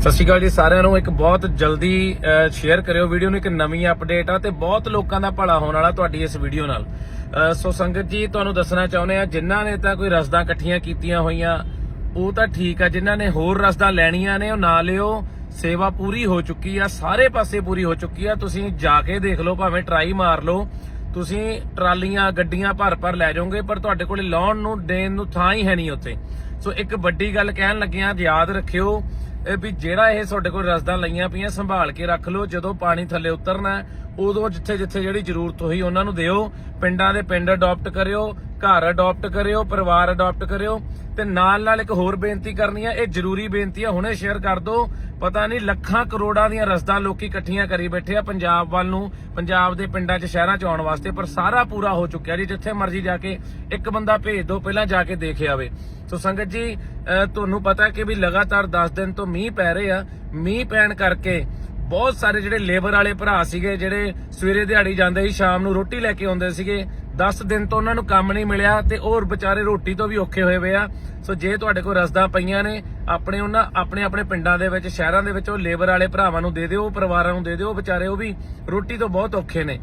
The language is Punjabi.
ਸਤਿ ਸ਼੍ਰੀ ਅਕਾਲ ਜੀ ਸਾਰਿਆਂ ਨੂੰ। ਇੱਕ ਬਹੁਤ ਜਲਦੀ ਸ਼ੇਅਰ ਕਰਿਓ ਵੀਡੀਓ ਨੂੰ ਇੱਕ ਨਵੀਂ ਅਪਡੇਟ ਆ ਤੇ ਬਹੁਤ ਲੋਕਾਂ ਦਾ ਭਲਾ ਹੋਣ ਵਾਲਾ ਤੁਹਾਡੀ ਇਸ ਵੀਡੀਓ ਨਾਲ। ਸੋ ਸੰਗਤ ਜੀ, ਤੁਹਾਨੂੰ ਦੱਸਣਾ ਚਾਹੁੰਦੇ ਆ, ਜਿਨ੍ਹਾਂ ਨੇ ਤਾਂ ਕੋਈ ਰਸਦਾਂ ਇਕੱਠੀਆਂ ਕੀਤੀਆਂ ਹੋਈਆਂ, ਉਹ ਤਾਂ ਠੀਕ ਆ। ਜਿਨ੍ਹਾਂ ਨੇ ਹੋਰ ਰਸਦਾਂ ਲੈਣੀਆਂ ਨੇ, ਉਹ ਨਾ ਲਿਓ। ਸੇਵਾ ਪੂਰੀ ਹੋ ਚੁੱਕੀ ਆ, ਸਾਰੇ ਪਾਸੇ ਪੂਰੀ ਹੋ ਚੁੱਕੀ ਆ। ਤੁਸੀਂ ਜਾ ਕੇ ਦੇਖ ਲਓ, ਭਾਵੇਂ ਟਰਾਈ ਮਾਰ ਲਓ। ਤੁਸੀਂ ਟਰਾਲੀਆਂ, ਗੱਡੀਆਂ ਭਰ ਭਰ ਲੈ ਜਾਓਗੇ, ਪਰ ਤੁਹਾਡੇ ਕੋਲੇ ਲਾਉਣ ਨੂੰ, ਦੇਣ ਨੂੰ ਥਾਂ ਹੀ ਹੈ ਨਹੀਂ ਉੱਥੇ। ਸੋ ਇੱਕ ਵੱਡੀ ਗੱਲ ਕਹਿਣ ਲੱਗਿਆ, ਯਾਦ ਰੱਖਿਓ ਇਹ ਵੀ ਜਿਹੜਾ ਇਹ ਤੁਹਾਡੇ ਕੋਲ ਰਸਦਾਂ ਲਈਆਂ ਪਈਆਂ, ਸੰਭਾਲ ਕੇ ਰੱਖ ਲਓ, ਜਦੋਂ ਪਾਣੀ ਥੱਲੇ ਉਤਰਨਾ ਉਦੋਂ ਜਿੱਥੇ ਜਿੱਥੇ ਜਿਹੜੀ ਜ਼ਰੂਰਤ ਹੋਈ ਉਹਨਾਂ ਨੂੰ ਦਿਓ। ਪਿੰਡਾਂ ਦੇ ਪਿੰਡ ਅਡਾਪਟ ਕਰਿਓ, ਘਰ ਅਡਾਪਟ ਕਰਿਓ, ਪਰਿਵਾਰ ਅਡਾਪਟ ਕਰਿਓ। ਤੇ ਨਾਲ ਨਾਲ ਇੱਕ ਹੋਰ ਬੇਨਤੀ ਕਰਨੀ ਆ ਇਹ ਜ਼ਰੂਰੀ ਬੇਨਤੀ ਆ, ਹੁਣੇ ਸ਼ੇਅਰ ਕਰ ਦਿਓ। ਪਤਾ ਨਹੀਂ ਲੱਖਾਂ ਕਰੋੜਾਂ ਦੀਆਂ ਰਸਦਾਂ ਲੋਕੀ ਇਕੱਠੀਆਂ ਕਰੀ ਬੈਠੇ ਆ, ਪੰਜਾਬ ਵੱਲ ਨੂੰ, ਪੰਜਾਬ ਦੇ ਪਿੰਡਾਂ 'ਚ, ਸ਼ਹਿਰਾਂ 'ਚ ਆਉਣ ਵਾਸਤੇ, ਪਰ ਸਾਰਾ ਪੂਰਾ ਹੋ ਚੁੱਕਿਆ ਜੀ, ਜਿੱਥੇ ਮਰਜ਼ੀ ਜਾ ਕੇ ਇੱਕ ਬੰਦਾ ਭੇਜ ਦਿਓ ਪਹਿਲਾਂ ਜਾ ਕੇ ਦੇਖ ਆਵੇ। ਸੋ ਸੰਗਤ ਜੀ ਤੁਹਾਨੂੰ ਪਤਾ ਕਿ ਵੀ ਲਗਾਤਾਰ 10 ਦਿਨ ਤੋਂ ਮੀਂਹ ਪੈ ਰਹੇ ਆ। ਮੀਂਹ ਪੈਣ ਕਰਕੇ ਬਹੁਤ ਸਾਰੇ ਜਿਹੜੇ ਲੇਬਰ ਵਾਲੇ ਭਰਾ ਸੀਗੇ, ਜਿਹੜੇ ਸਵੇਰੇ ਦਿਹਾੜੀ ਜਾਂਦੇ ਸੀ, ਸ਼ਾਮ ਨੂੰ ਰੋਟੀ ਲੈ ਕੇ ਆਉਂਦੇ ਸੀਗੇ। 10 ਦਿਨ ਤੋਂ ਉਹਨਾਂ ਨੂੰ ਕੰਮ ਨਹੀਂ ਮਿਲਿਆ ਤੇ ਹੋਰ ਵਿਚਾਰੇ ਰੋਟੀ ਤੋਂ ਵੀ ਔਖੇ ਹੋਏ ਹੋਏ ਆ। ਸੋ ਜੇ ਤੁਹਾਡੇ ਕੋਲ ਰਸਦਾਂ ਪਈਆਂ ਨੇ, ਆਪਣੇ ਉਹਨਾਂ, ਆਪਣੇ ਆਪਣੇ ਪਿੰਡਾਂ ਦੇ ਵਿੱਚ, ਸ਼ਹਿਰਾਂ ਦੇ ਵਿੱਚ ਉਹ ਲੇਬਰ ਵਾਲੇ ਭਰਾਵਾਂ ਨੂੰ ਦੇ ਦਿਓ, ਉਹ ਪਰਿਵਾਰਾਂ ਨੂੰ ਦੇ ਦਿਓ ਵਿਚਾਰੇ ਉਹ ਵੀ ਰੋਟੀ ਤੋਂ ਬਹੁਤ ਔਖੇ ਨੇ।